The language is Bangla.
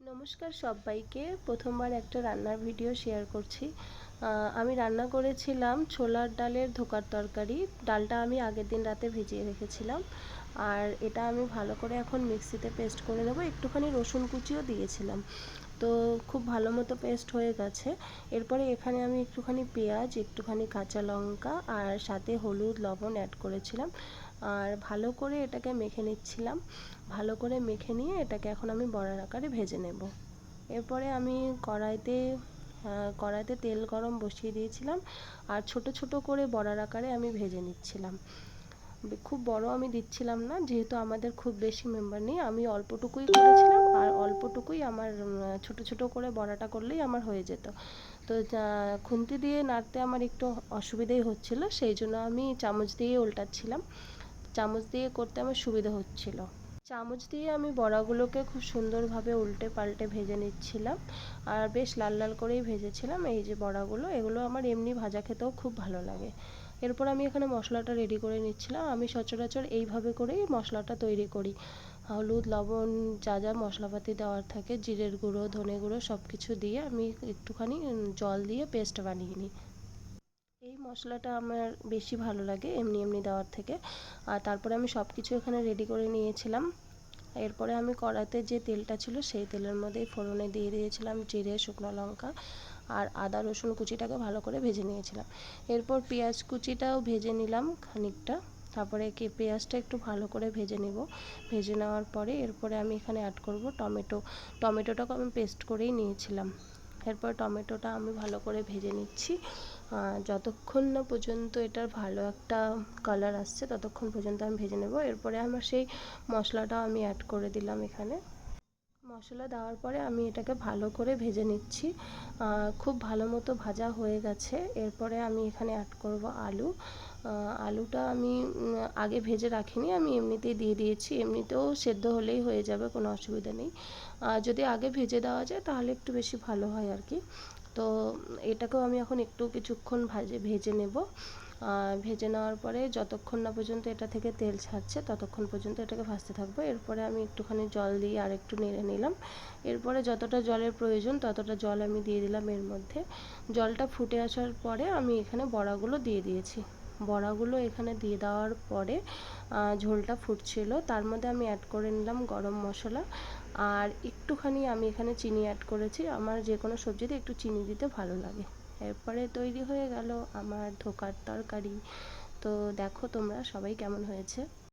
নমস্কার সবাইকে। প্রথমবার একটা রান্নার ভিডিও শেয়ার করছি। আমি রান্না করেছিলাম ছোলার ডালের ধোকার তরকারি। ডালটা আমি আগের দিন রাতে ভিজিয়ে রেখেছিলাম। আর এটা আমি ভালো করে এখন মিক্সিতে পেস্ট করে নেব। একটুখানি রসুন কুচিও দিয়েছিলাম। তো খুব ভালো মতো পেস্ট হয়ে গেছে। এরপরে এখানে আমি একটুখানি পেঁয়াজ, একটুখানি কাঁচা লঙ্কা আর সাথে হলুদ, লবণ অ্যাড করেছিলাম। আর ভালো করে এটাকে মেখে নিচ্ছিলাম। ভালো করে মেখে নিয়ে এটাকে এখন আমি বড়ার আকারে ভেজে নেব। এরপরে আমি কড়াইতে কড়াইতে তেল গরম বসিয়ে দিয়েছিলাম। আর ছোট ছোট করে বড়ার আকারে আমি ভেজে নিচ্ছিলাম। খুব বড় আমি দিচ্ছিলাম না, যেহেতু আমাদের খুব বেশি মেম্বার নেই, আমি অল্পটুকুই করেছিলাম, আর অল্পটুকুই আমার ছোট ছোট করে বড়াটা করলেই আমার হয়ে যেত। তো খুন্তি দিয়ে নাড়তে আমার একটু অসুবিধেই হচ্ছিল, সেই জন্য আমি চামচ দিয়ে উল্টাচ্ছিলাম। চামচ দিয়ে করতে আমার সুবিধা হচ্ছিল। চামচ দিয়ে আমি বড়াগুলোকে খুব সুন্দরভাবে উল্টে পাল্টে ভেজে নিচ্ছিলাম। আর বেশ লাল লাল করেই ভেজেছিলাম এই যে বড়াগুলো। এগুলো আমার এমনি ভাজা খেতেও খুব ভালো লাগে। এরপর আমি এখানে মশলাটা রেডি করে নিচ্ছিলাম। আমি সচরাচর এইভাবে করেই মশলাটা তৈরি করি। হলুদ, লবণ, যা যা মশলাপাতি দেওয়ার থাকে, জিরের গুঁড়ো, ধনে গুঁড়ো সব কিছু দিয়ে আমি একটুখানি জল দিয়ে পেস্ট বানিয়ে নিই। এই মশলাটা আমার বেশি ভালো লাগে এমনি এমনি দেওয়ার থেকে। আর তারপরে আমি সব কিছু এখানে রেডি করে নিয়েছিলাম। এরপরে আমি কড়াতে যে তেলটা ছিল সেই তেলের মধ্যেই ফোড়নে দিয়ে দিয়েছিলাম জিরে, শুকনো লঙ্কা আর আদা, রসুন কুচিটাকে ভালো করে ভেজে নিয়েছিলাম। এরপর পেঁয়াজ কুচিটাও ভেজে নিলাম খানিকটা। তারপরে কি পেঁয়াজটা একটু ভালো করে ভেজে নেব। ভেজে নেওয়ার পরে এরপরে আমি এখানে অ্যাড করব টমেটো। টমেটোটাকে আমি পেস্ট করেই নিয়েছিলাম। এরপর টমেটোটা আমি ভালো করে ভেজে নিচ্ছি। যতক্ষণ না পর্যন্ত এটার ভালো একটা কালার আসছে, ততক্ষণ পর্যন্ত আমি ভেজে নেব। এরপরে আমার সেই মশলাটা আমি অ্যাড করে দিলাম এখানে। মশলা দেওয়ার পরে আমি এটাকে ভালো করে ভেজে নিচ্ছি। খুব ভালো মতো ভাজা হয়ে গেছে। এরপরে আমি এখানে অ্যাড করব আলু। আলুটা আমি আগে ভেজে রাখিনি, আমি এমনিতেই দিয়ে দিয়েছি। এমনিতেও সেদ্ধ হলেই হয়ে যাবে, কোনো অসুবিধা নেই। যদি আগে ভেজে দেওয়া যায়, তাহলে একটু বেশি ভালো হয় আর কি। তো এটাকেও আমি এখন একটু কিছুক্ষণ ভাজে, ভেজে নেব। ভেজে নেওয়ার পরে যতক্ষণ না পর্যন্ত এটা থেকে তেল ছাড়ছে, ততক্ষণ পর্যন্ত এটাকে ভাজতে থাকব। এরপরে আমি একটুখানি জল দিয়ে আর একটু নেড়ে নিলাম। এরপরে যতটা জলের প্রয়োজন ততটা জল আমি দিয়ে দিলাম এর মধ্যে। জলটা ফুটে আসার পরে আমি এখানে বড়াগুলো দিয়ে দিয়েছি। বড়াগুলো এখানে দিয়ে দেওয়ার পরে ঝোলটা ফুটছিল। তার মধ্যে আমি অ্যাড করে নিলাম গরম মশলা। আর একটুখানি আমি এখানে চিনি অ্যাড করেছি। আমার যে কোনো সবজিতে একটু চিনি দিতে ভালো লাগে। এরপরে তৈরি হয়ে গেল আমার ধোকার তরকারি। তো দেখো তোমরা সবাই কেমন হয়েছে।